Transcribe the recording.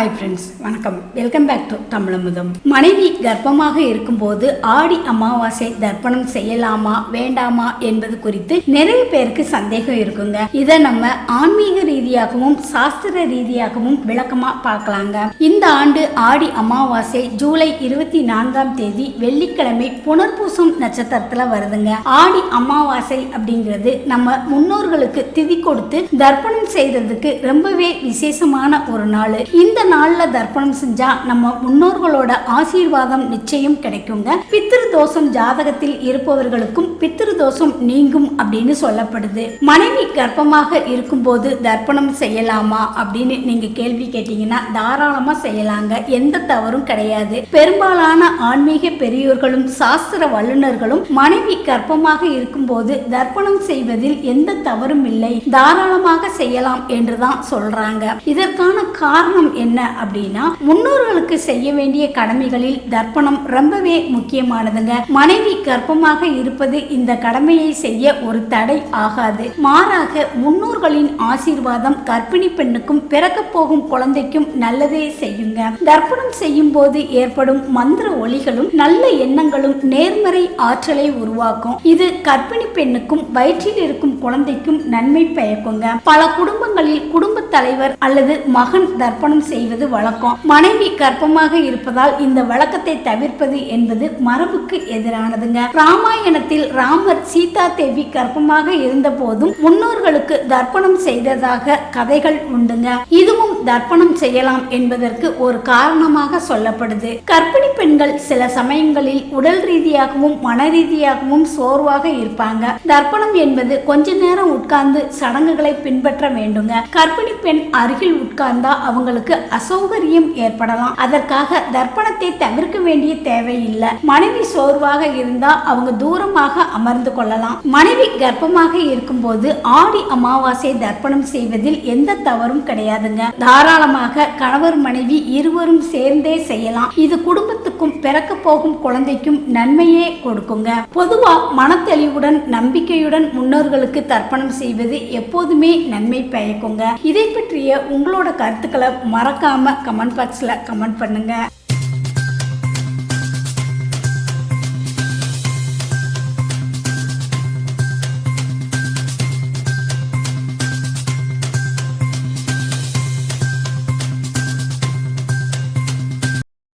Hi friends வணக்கம். Welcome back to Tamizhamudham. மனைவி கர்ப்பமாக இருக்கும்போது ஆடி அமாவாசை தர்ப்பணம் செய்யலாமா வேண்டாமா என்பது குறித்து நிறைய பேருக்கு சந்தேகம் இருக்குங்க. இதை நம்ம ஆன்மீக ரீதியாகவும் சாஸ்திர ரீதியாகவும் விளக்கமா பார்க்கலாங்க. இந்த ஆண்டு ஆடி அமாவாசை ஜூலை இருபத்தி நான்காம் தேதி வெள்ளிக்கிழமை புனர்பூசம் நட்சத்திரத்துல வருதுங்க. ஆடி அமாவாசை அப்படிங்கிறது நம்ம முன்னோர்களுக்கு திதி கொடுத்து தர்ப்பணம் செய்யறதுக்கு ரொம்பவே விசேஷமான ஒரு நாள். இந்த நாளில் தர்ப்பணம் செஞ்சா நம்ம முன்னோர்களோட ஆசீர்வாதம் நிச்சயம் கிடைக்குங்க. பித்திரு தோஷம் ஜாதகத்தில் இருப்பவர்களுக்கும் பித்திரு தோஷம் நீங்கும் அப்படின்னு சொல்லப்படுது. மனைவி கர்ப்பமாக இருக்கும்போது தர்ப்பணம் செய்யலாமா அப்படின்னு நீங்க கேள்வி கேட்டீங்கன்னா தாராளமா செய்யலாங்க. எந்த தவறும் கிடையாது. பெரும்பாலான ஆன்மீக பெரியோர்களும் சாஸ்திர வல்லுநர்களும் மனைவி கர்ப்பமாக இருக்கும்போது தர்ப்பணம் செய்வதில் எந்த தவறும் இல்லை. தாராளமாக செய்யலாம் என்றுதான் சொல்றாங்க. இதற்கான காரணம் என்ன அப்படின்னா முன்னோர்களுக்கு செய்ய வேண்டிய கடமைகளில் தர்ப்பணம் ரொம்பவே முக்கியமானதுங்க. மனைவி கர்ப்பமாக இருப்பது இந்த கடமையை செய்ய ஒரு தடை ஆகாது. மாறாக முன்னோர்களின் ஆசீர்வாதம் கர்ப்பிணி பெண்ணுக்கும் பிறக்க போகும் குழந்தைக்கும் நல்லதே செய்யுங்க. தர்ப்பணம் செய்யும் போது ஏற்படும் மந்திர ஒளிகளும் நல்ல எண்ணங்களும் நேர்மறை ஆற்றலை உருவாக்கும். இது கர்ப்பிணி பெண்ணுக்கும் வயிற்றில் இருக்கும் குழந்தைக்கும் நன்மை பயக்குங்க. பல குடும்ப குடும்பங்களில் குடும்ப தலைவர் அல்லது மகன் தர்ப்பணம் செய்வது வழக்கம். மனைவி கர்ப்பமாக இருப்பதால் இந்த வழக்கத்தை தவிர்ப்பது என்பது மரபுக்கு எதிரானதுங்க. ராமாயணத்தில் ராமர் சீதா தேவி கர்ப்பமாக இருந்த போதும் முன்னோர்களுக்கு தர்ப்பணம் செய்ததாக கதைகள் உண்டுங்க. இதுவும் தர்ப்பணம் செய்யலாம் என்பதற்கு ஒரு காரணமாக சொல்லப்படுது. கர்ப்பிணி பெண்கள் சில சமயங்களில் உடல் ரீதியாகவும் மன ரீதியாகவும் சோர்வாக இருப்பாங்க. தர்ப்பணம் என்பது கொஞ்ச நேரம் உட்கார்ந்து சடங்குகளை பின்பற்ற வேண்டுங்க. கர்ப்பிணி பெண் அருகில் உட்கார்ந்தா அவங்களுக்கு அசௌகரியம் ஏற்படலாம். அதற்காக தர்ப்பணத்தை தவிர்க்க வேண்டிய தேவையில்லை. மனைவி சோர்வாக இருந்தா அவங்க தூரமாக அமர்ந்து கொள்ளலாம். மனைவி கர்ப்பமாக இருக்கும்போது ஆடி அமாவாசை தர்ப்பணம் செய்வதில் எந்த தவறும் கிடையாதுங்க. தாராளமாக கணவர் மனைவி இருவரும் சேர்ந்தே செய்யலாம். இது குடும்பத்துக்கும் பிறக்க போகும் குழந்தைக்கும் நன்மையே கொடுக்குங்க. பொதுவா மனத்தெளிவுடன் நம்பிக்கையுடன் முன்னோர்களுக்கு தர்ப்பணம் செய்வது எப்போதுமே நன்மை பயக்குங்க. இதை பற்றிய உங்களோட கருத்துக்களை மறக்காம கமெண்ட் பாக்ஸ்ல கமெண்ட் பண்ணுங்க.